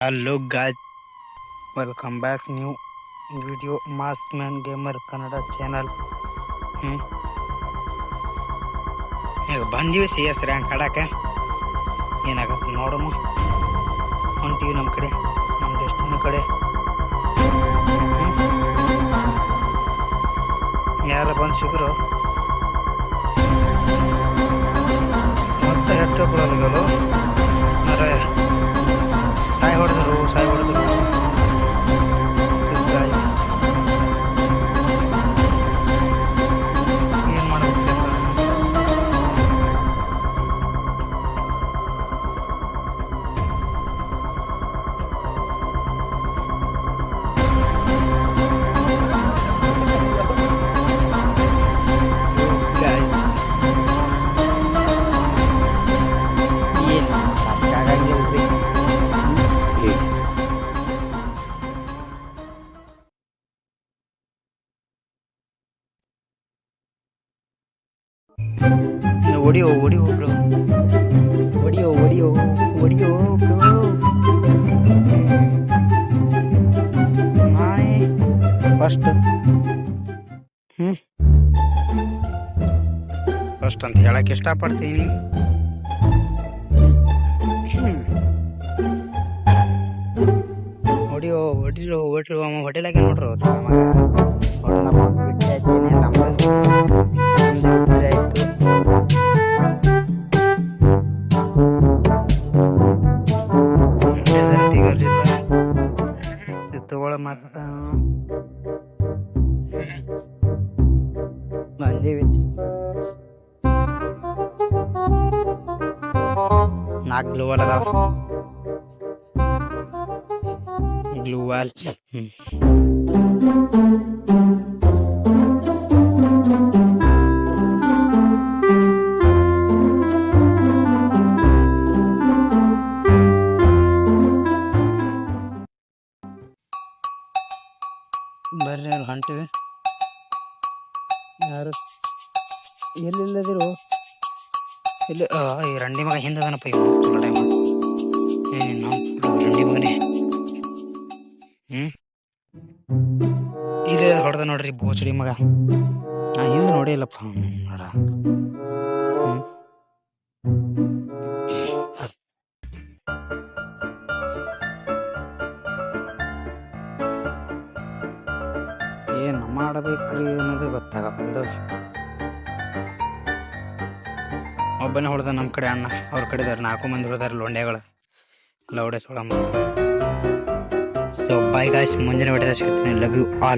Hello guys welcome back new video mask man gamer Kannada channel ಹ್ಞೂ ಈಗ ಬಂದೀವಿ C S rank ಆಡಕ್ಕೆ ಏನಾಗತ್ತೆ ನೋಡಮ್ಮ ಹೊಂಟೀವಿ ನಮ್ಮ ಕಡೆ ನಮ್ಮ ಡೆಸ್ಟಿನಿ ಕಡೆ ಹ್ಮ್. ಯಾರ ಬಂದು ಸಿಗರು ಮತ್ತೆ ಹೆಚ್ಚು ಬಿಡೋದು ಮರೆ towards the rose ಹೊಡಿಯೋ ಹೊಡಿಯೋ ಬ್ರೋ. ಹೊಡಿಯೋ ಹೊಡಿಯೋ ಹೊಡಿಯೋ ಬ್ರೋ. ನಾಯಿ ಫಸ್ಟ್ ಹ್ಞೂ ಫಸ್ಟ್ ಅಂತ ಹೇಳಕ್ಕೆ ಇಷ್ಟಪಡ್ತೀನಿ. ಹೊಡಿಯೋ ಹೊಡಿರೋ ಹೊಡಿರೋ ಅವ ಹೋಟೆಲಾಗೆ ನೋಡ್ರು. ಹೊಡೆನಪ್ಪ, ಬಿಟ್ಟೆ ಆಯ್ತೇನೆ ನಾಲ್ಕು ಗ್ಲೂ ವಾಲ್ ಅದಾವ ಗ್ಲೂ ವಾಲ್ ಬರ್ರಿ ಹೊಂಟಿವಿ. ಯಾರು? ಎಲ್ಲಿಲ್ಲದಿರು? ಇಲ್ಲಿ ಈ ರಂಡಿ ಮಗ ಹಿಂದೆ ಅದನಪ್ಪ ಚಲೋ ಟೈಮ್ ಏ, ನಾವು ರಂಡಿ ಮಗನೇ. ಹ್ಞೂ ಈಗ ಹೊಡೆದ ನೋಡ್ರಿ ಬೋಚಡಿ ಮಗ. ನಾ ಹಿಂದೆ ನೋಡಿ ಇಲ್ಲಪ್ಪ ನೋಡ. ಏನು ಮಾಡಬೇಕ್ರಿ ಅನ್ನೋದು ಗೊತ್ತಾಗಬಲ್ದು ಒಬ್ಬನೇ ಹೊಡೆದ ನಮ್ಮ ಕಡೆ ಅಣ್ಣ. ಅವ್ರ ಕಡೆ ಇದಾರೆ ನಾಲ್ಕು ಮಂದಿ ಹೊಡೆದಾರೆ ಲೊಂಡೆಗಳು. ಲೌಡೆ ಸೊಳಮ್ಮ. ಸೊ ಬಾಯ್ ಗಾಯ್ಸ್ ಮುಂದಿನ ಹೊಡೆದ ಸಿಗ್ತೀನಿ ಲವ್ ಯು ಆಲ್